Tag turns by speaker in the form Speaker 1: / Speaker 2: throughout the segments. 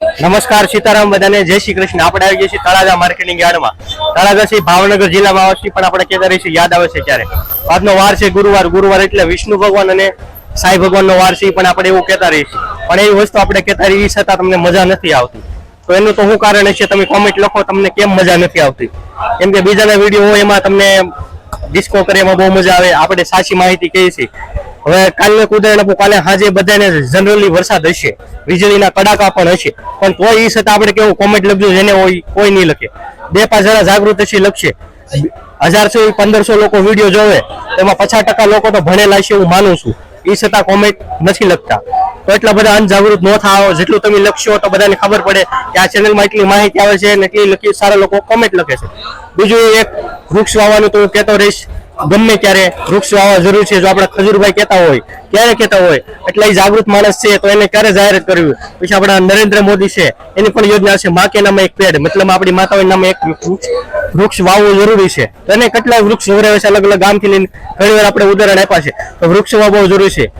Speaker 1: નમસ્કાર સીતારામ બધાને, જય શ્રી કૃષ્ણ. આપણે આવી ગયા છીએ તળાજા માર્કેટિંગ યાર્ડમાં. તળાજા છે ભાવનગર જિલ્લામાં આવશે પણ આપણે કહેતા રહીશું યાદ આવે છે ક્યારે આજનો વાર છે ગુરુવાર. ગુરુવાર એટલે વિષ્ણુ ભગવાન અને સાઈ ભગવાનનો વાર છે પણ આપણે એવું કહેતા રહીશું પણ એવી વસ્તુ આપણે કહેતા રહીએ છતાં તમને મજા નથી આવતી. તો એનું તો શું કારણ છે તમે કોમેન્ટ લખો, તમને કેમ મજા નથી આવતી? કેમ કે બીજાના વીડિયો હોય એમાં તમને ડિસ્કો કરે એમાં બહુ મજા આવે. આપણે સાચી માહિતી કહીએ છીએ. હવે કાલને કુદરત કાલે હાજે બધાને જનરલી વરસાદ હશે. વીજળીના કડાકા પણ હશે. પણ કોઈ એ છતાં આપણે કેવું કોમેન્ટ લખ્યું જેને કોઈ નહીં લખે. બે પાંચ જણા જાગૃત હશે લખશે. હજારસો પંદરસો લોકો વીડિયો જોવે. તેમાં પચાસ ટકા લોકો તો ભણેલા છે એવું માનું છું. એ છતાં કોમેન્ટ નથી લખતા. તો એટલા બધા અનજાગૃત ન થાઓ. જેટલું તમે લખશો તો બધાને ખબર પડે કે આ ચેનલમાં એટલી માહિતી આવે છે અને એટલી લખી સારા લોકો કોમેન્ટ લખે છે. બીજું એક વૃક્ષ વાવવાનું તો હું કહેતો રહીશ. ગમે ત્યારે વૃક્ષ વાવવા જરૂર છે, જો આપણે ખજૂરભાઈ કહેતા હોય, ક્યારે કહેતા હોય, એટલે એ જાગૃત માણસ છે, તો એને ક્યારે જાહેરાત કરવી પછી આપણા નરેન્દ્ર મોદી છે, એની પણ યોજના છે મા નામે એક પેડ મતલબ આપણી માતાઓ નામે એક વૃક્ષ વૃક્ષ વાવવું જરૂરી છે. તો એને કેટલા વૃક્ષ છે અલગ અલગ ગામથી લઈને ઘણી વાર આપણે ઉદાહરણ આપ્યા છે. તો વૃક્ષ વાવવું જરૂરી છે.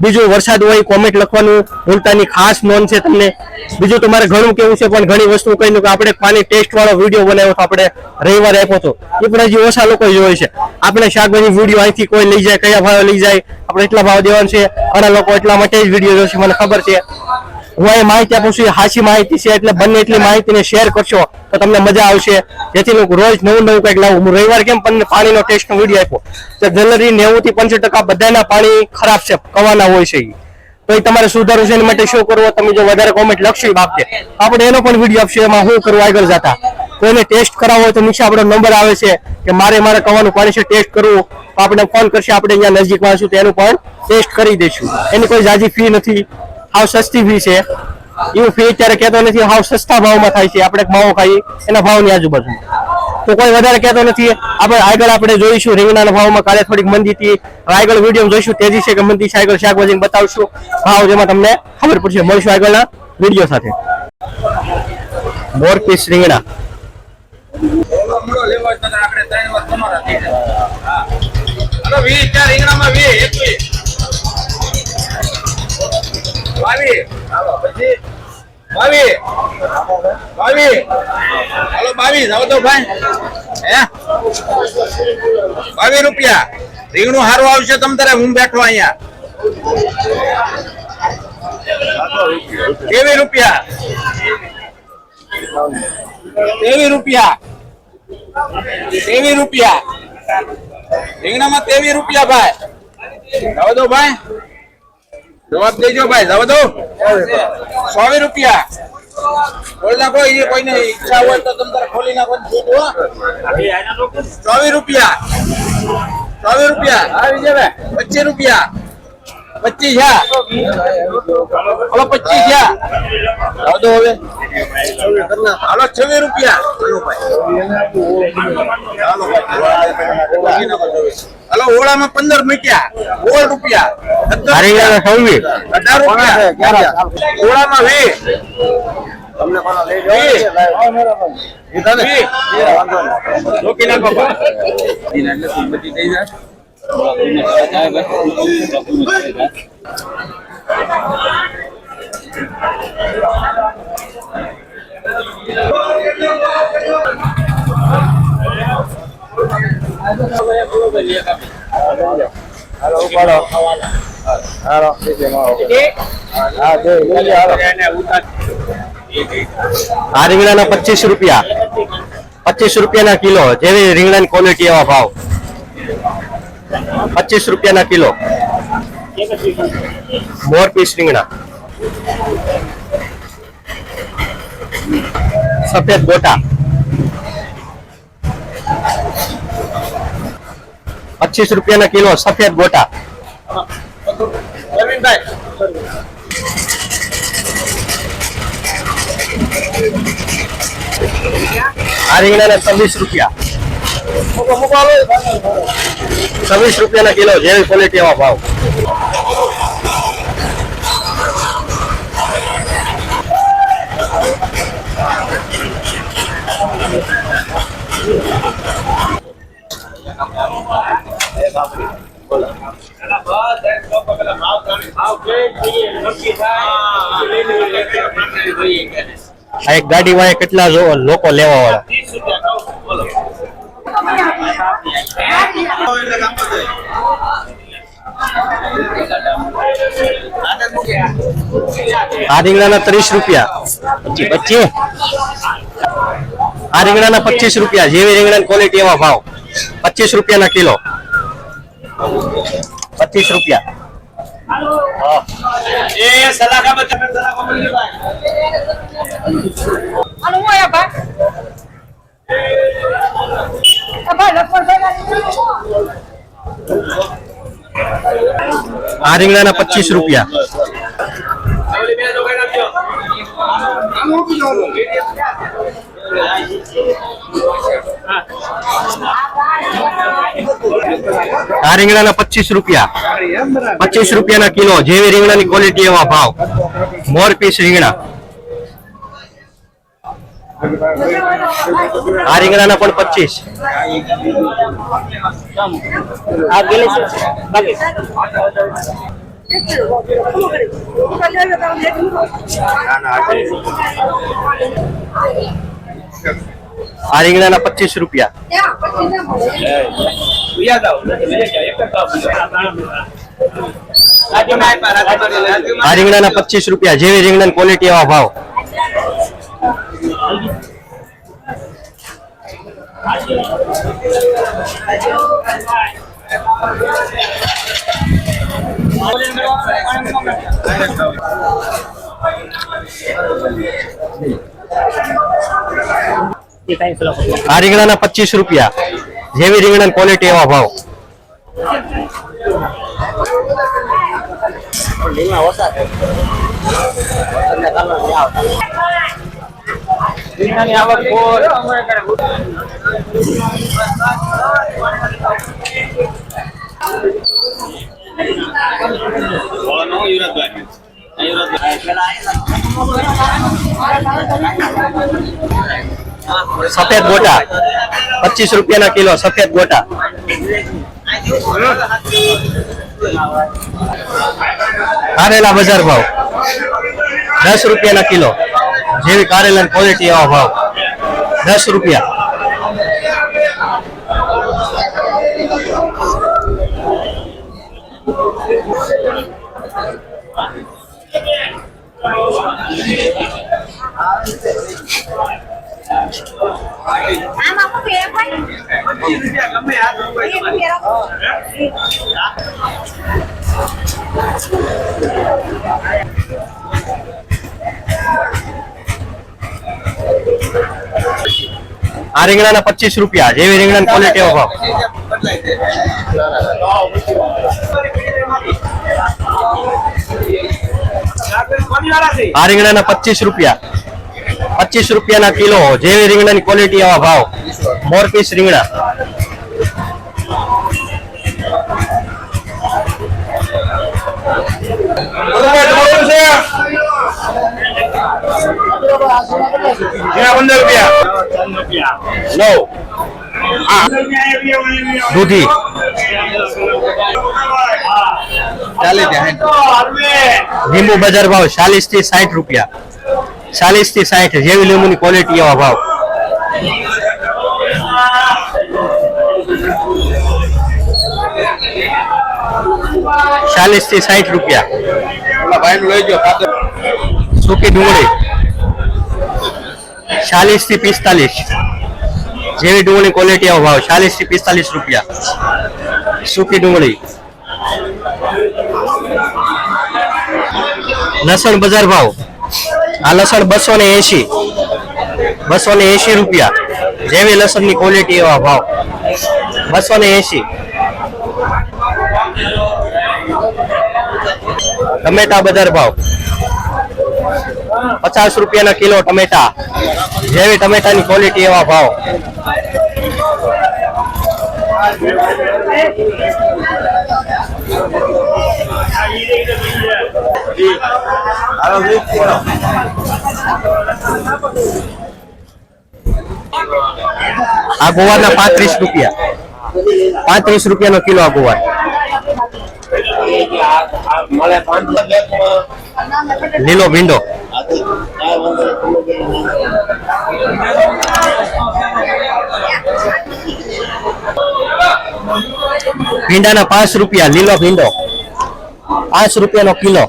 Speaker 1: બીજું વરસાદ હોય કોમેન્ટ લખવાનું ભૂલતાની ખાસ નોંધ છે તમને. બીજું તમારે ઘણું કેવું છે, પણ ઘણી વસ્તુ કહી કે આપણે પાણી ટેસ્ટ વાળો વીડિયો બનાવ્યો તો આપણે રવિવારે આપ્યો હતો. એ પણ હજી ઓછા લોકો જોવે છે. આપણે શાકભાજી વીડિયો અહીંથી કોઈ લઈ જાય, કયા ભાવે લઈ જાય, આપણે એટલા ભાવ દેવાનું છે ઘણા લોકો એટલા માટે જ વીડિયો જોશે, મને ખબર છે. હું એ માહિતી આપું છું હાચી માહિતી છે એટલે બંને એટલી માહિતીને શેર કરશો તો તમને મજા આવશે. જેથી હું રોજ નવું નવું કંઈક લાવું. હું રવિવાર કેમ તમને પાણીનો ટેસ્ટનો વીડિયો આપ્યો. તો જનરલી નેવું થી પંચોતેર ટકા બધાના પાણી ખરાબ છે, કવાના હોય છે. તો એ તમારે સુધારવું છે, એના માટે શું કરવો તમે જો વધારે કોમેન્ટ લખશો એ આપણે એનો પણ વીડિયો આપશે, એમાં શું કરવું આગળ જતા. કોઈને ટેસ્ટ કરાવવો હોય તો નીચે આપણો નંબર આવે છે કે મારે મારે કવાનું પાણી છે ટેસ્ટ કરવું. તો આપણે ફોન કરશે, આપણે અહીંયા નજીકમાં છું તો એનું પણ ટેસ્ટ કરી દઈશું. એની કોઈ જાજી ફી નથી. હાવ સસ્તી ફી છે. એવું ફી અત્યારે કહેતો નથી હાવ સસ્તા ભાવમાં થાય છે. આપણે માવો ખાઈએ, એના ભાવની આજુબાજુ. તો કોઈ વધારે કહેતો નથી. આપણે આગળ આપણે જોઈશું રીંગણાના ભાવમાં કાલે થોડીક મંદી હતી. આગળ વીડિયો જોઈશું. તેજી છે કે મંદી છે. આગળ શાકભાજી બતાવશું. ભાવ જેમાં તમને ખબર પડશે. મળીશું આગળના વીડિયો સાથે. મોર પીસ રીંગણા.
Speaker 2: હમણાં તો ભાઈ. બાવીસ રૂપિયા, રીંગણું સારું આવશે તમ તારે, હું બેઠો અહીંયા. કેવી રૂપિયા? તેવી રૂપિયા? તેવી રૂપિયા? રીંગણામાં ત્રેવીસ રૂપિયા ભાઈ? દો ભાઈ. જવાબ દેજો ભાઈ, જવા દો. સો રૂપિયા. ખોલી નાખો કોઈને ઈચ્છા હોય તો તમે ખોલી નાખો. ચોવીસ રૂપિયા. ચોવીસ રૂપિયા. પચીસ રૂપિયા. પચીસ હા હલો પચીસ જવા હવે. હાલો છવ્વીસ રૂપિયા. હાલો ઓળામાં પંદર મૂક્યા ઓળ રૂપિયા.
Speaker 1: રીંગણાના
Speaker 2: અઢાર રૂપિયા. ઓળામાં વીસ. તમને વીસ. રોકી નાખો ભાઈ.
Speaker 1: આ રીંગણાના પચીસ રૂપિયા પચીસ રૂપિયાના કિલો જેવી રીંગણાની ક્વોલિટી એવા ભાવ પચીસ રૂપિયાના કિલો. મોર પીસ રીંગણા. સફેદ ગોટા. પચીસ રૂપિયાના કિલો સફેદ ગોટા. આ રીંગણાના છવ્વીસ રૂપિયા. છવ્વીસ રૂપિયાના કિલો, જેવી ક્વોલિટી એવા ભાવ. આ એક ગાડી વાળા કેટલા લોકો લેવા વાળા આ રીંગણાના ત્રીસ રૂપિયા. પચીસ આ રીંગણાના પચીસ રૂપિયા. જેવી રીંગણા ક્વોલિટી એવા ભાવ. પચીસ રૂપિયાના કિલો. પચીસ રૂપિયા.
Speaker 3: આ
Speaker 1: રીંગણાના પચીસ રૂપિયા
Speaker 2: ઓલી બે તો કઈ નાખજો
Speaker 1: આ રીંગણાના પચીસ રૂપિયા. પચીસ રૂપિયાના કિલો. જેવી રીંગણાની ક્વોલિટી એવા ભાવ. મોર પીસ રીંગણા. આ રીંગણાના પણ પચીસ. રીંગણાના પચીસ રૂપિયા
Speaker 2: યાદ આવ એક રાજ્યમાં આપ્યા રાજ્યમાં
Speaker 1: આ રીંગણાના પચીસ રૂપિયા જેવી રીંગણાની ક્વોલિટી એવા ભાવ આ રીંગણાના પચીસ રૂપિયા. જેવી રીંગણાની ક્વોલિટી એવા ભાવ. સફેદ ગોટા. પચીસ રૂપિયાના કિલો, સફેદ ગોટા. કારેલા બજાર ભાવ. દસ રૂપિયાના કિલો. જેવી કારેલા ક્વોલિટી એવા ભાવ. દસ રૂપિયા
Speaker 3: આમાં હું બે ભાઈ
Speaker 2: ગમે આ
Speaker 1: રીંગણાના પચીસ રૂપિયા જેવી રીંગણાની ક્વોલિટી ભાવ? આ રીંગણાના પચીસ રૂપિયા. પચીસ રૂપિયાના કિલો જેવી રીંગણાની ક્વોલિટી એવા ભાવ મોર પીસ રીંગણા
Speaker 2: પંદર રૂપિયા
Speaker 1: નવ દૂધી
Speaker 2: ચાલે ત્યાં
Speaker 1: લીંબુ બજાર ભાવ ચાલીસથી સાઠ રૂપિયા ચાલીસથી સાઠ જેવી લીંબુની ક્વોલિટી એવા ભાવ. ચાલીસથી સાઠ રૂપિયા. સૂકી ડુંગળી. ચાલીસથી પિસ્તાલીસ. જેવી ડુંગળી ક્વોલિટી એવો ભાવ. ચાલીસથી પિસ્તાલીસ રૂપિયા. સૂકી ડુંગળી. લસણ બજાર ભાવ. આ લસણ બસો ને એસી બસો ને એસી રૂપિયા. જેવી લસણની ક્વોલિટી એવા ભાવ. બસો ને એસી ટમેટા બજાર ભાવ. પચાસ રૂપિયાના કિલો ટમેટા. જેવી ટમેટાની ક્વોલિટી એવા ભાવ. આ ગુવારના પાંત્રીસ રૂપિયા. પાંત્રીસ રૂપિયાનો કિલો આ ગોવાર લીલો ભીંડો. ભીંડાના પાંચ રૂપિયા, લીલો ભીંડો. પાંચ રૂપિયાનો કિલો.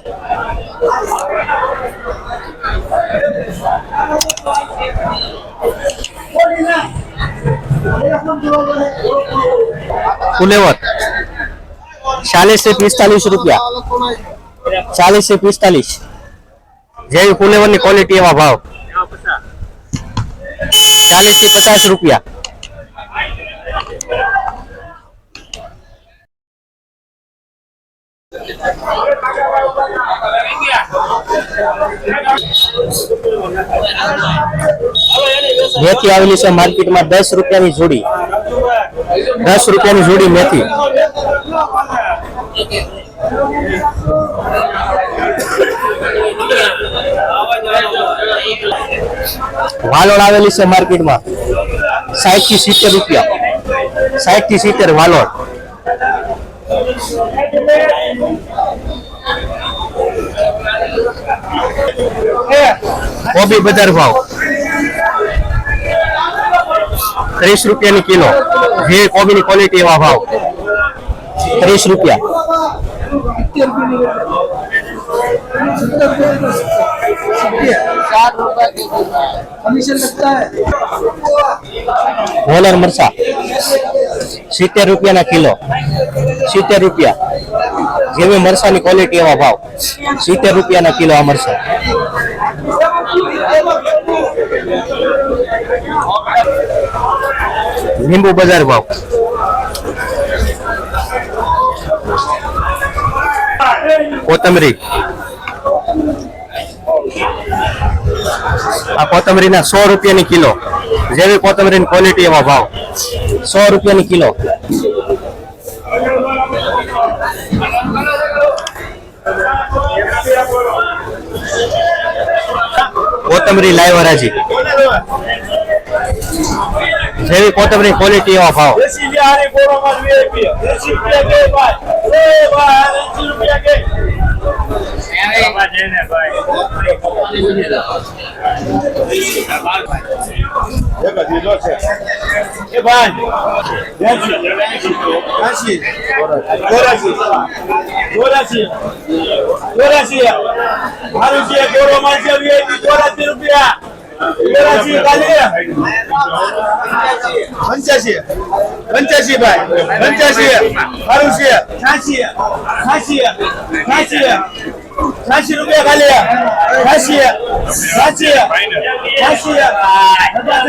Speaker 1: ફુલેવર ચાલીસથી પિસ્તાલીસ રૂપિયા. ચાલીસથી પિસ્તાલીસ. જેવી ફુલેવરની ક્વોલિટી એવા ભાવ. ચાલીસથી પચાસ રૂપિયા. મેથી આવેલી છે માર્કેટમાં દસ રૂપિયાની જોડી. દસ રૂપિયાની જોડી મેથી. વાલોડ આવેલી છે માર્કેટમાં સાહીઠથી સિત્તેર રૂપિયા. સાહીઠથી સિત્તેર વાલોળ. કોબી બજાર ભાવ. ત્રીસ રૂપિયાની કિલો. જે કોબીની ક્વોલિટી એવા ભાવ. ત્રીસ રૂપિયા. હોલર મરચા. સિત્તેર રૂપિયાના કિલો. સિત્તેર રૂપિયા. જેવી મરસાની ક્વોલિટી એવા ભાવ. સિત્તેર રૂપિયાના કિલો આ મરસા લીંબુ બજાર ભાવ. કોથમરી. આ કોથમરીના સો રૂપિયાની કિલો. જેવી કોથમરીની ક્વોલિટી એવા ભાવ. સો રૂપિયાની કિલો. કોથમરી લાઈવ હરાજી જેવી કોથમરી ક્વોલિટી એવા ભાવ.
Speaker 4: રૂપિયા. પંચ્યાસી પંચ્યાસી. ભાઈ. પંચ્યાસી. સારું છે. છ્યાસી. છ્યાસી. છ્યાસી. છ્યાસી રૂપિયા ખાલી. છ્યાસી. છ્યાસી. છ્યાસી.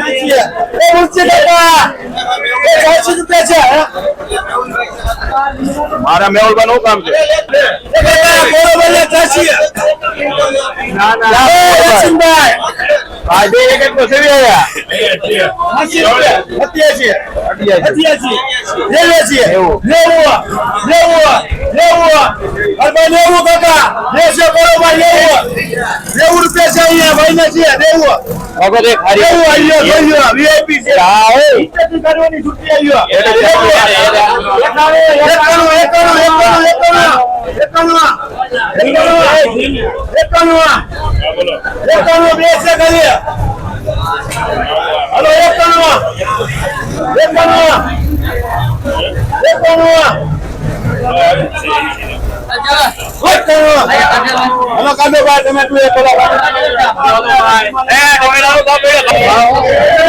Speaker 4: છ્યાસી. એ ઊંચી કાકા. એ છ્યાસી રૂપિયા છે.
Speaker 2: મારા મેહુલભાઈ નું કામ છે. ના
Speaker 4: ના.
Speaker 2: આજે એક એક સેવી આવ્યા.
Speaker 4: છ્યાસી રૂપિયા. નેવ્યાસી નેવું નેવું. નેવું. અરે નેવું. કાકા. નેસે બરોબર નેવું. નેવું રૂપિયા છે અહીંયા. ભાઈ ને છે. નેવું.
Speaker 2: વગર એક હારી
Speaker 4: નેવું આવ્યો વીઆઈપી છે.
Speaker 2: હા.
Speaker 4: ઇજ્જત કરવાની છૂટી આવ્યો એકાણું એકાણું એકાણું. એકાણું બે છે ખાલી. હલો એકાણું એકાણું એકાણું કાઢો ભાઈ તમે તું એક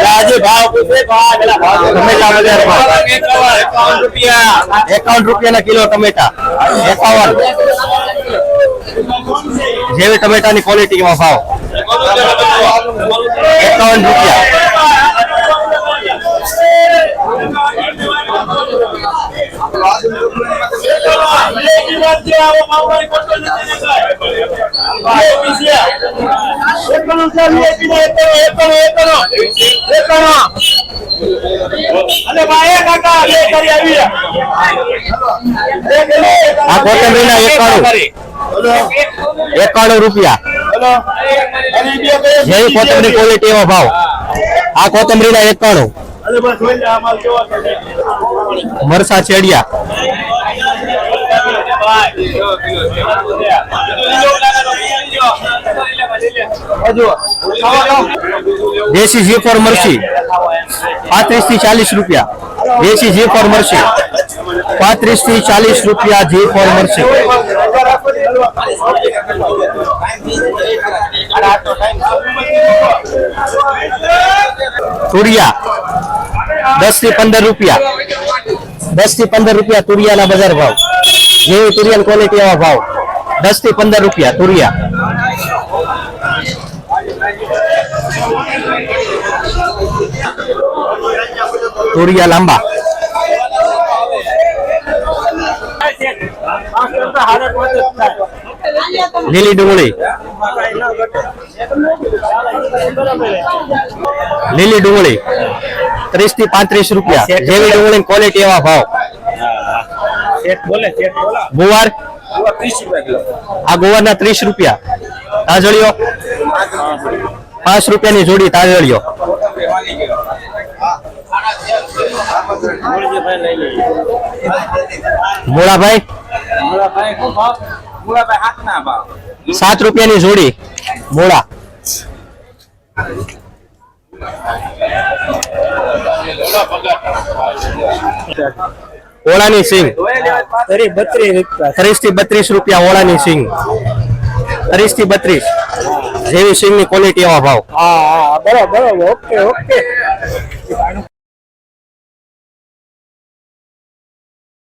Speaker 1: આજે ભાવ પૂછે ભાવ
Speaker 2: એકાવન
Speaker 1: રૂપિયાના કિલો ટમેટા. એકાવન. જેવી ટમેટાની ક્વોલિટી એવા ભાવ. એકાવન રૂપિયા.
Speaker 4: અને ભાઈ કાકા બે કરી આવી
Speaker 1: આ કોથમરીના એકાણું. એકાણું રૂપિયા. જેવી કોથમરી ક્વોલિટી એવો ભાવ. આ કોથમરીના એકાણું. મરસા ચેડિયા દેશી જી ફોર મરસી પાંત્રીસથી ચાલીસ રૂપિયા દેશી જી ફોર મરસી પાંત્રીસથી ચાલીસ રૂપિયા જી ફોર મરસી તુરિયા દસથી પંદર રૂપિયા દસથી પંદર રૂપિયા તુરિયાના બજાર ભાવ જેવી તુરિયાની ક્વોલિટી એવા ભાવ. દસથી પંદર રૂપિયા, તુરિયા. તુરિયા લાંબા. લીલી ડુંગળી. લીલી ડુંગળી. ત્રીસથી પાંત્રીસ રૂપિયા. જેવી ડુંગળી ક્વોલિટી એવા ભાવ. ગુવાર? આ ગુવારના ત્રીસ રૂપિયા. તાજળીઓ? પાંચ રૂપિયાની જોડી તાજળીઓ. મોળાભાઈ? સાત રૂપિયાની જોડી. મોળા ઓળાની સિંગ. ત્રીસથી બત્રીસ રૂપિયા ઓળાની સિંગ. ત્રીસથી બત્રીસ. જેવી સિંગની ક્વોલિટી એવા ભાવ.
Speaker 4: હા બરાબર. Okay okay.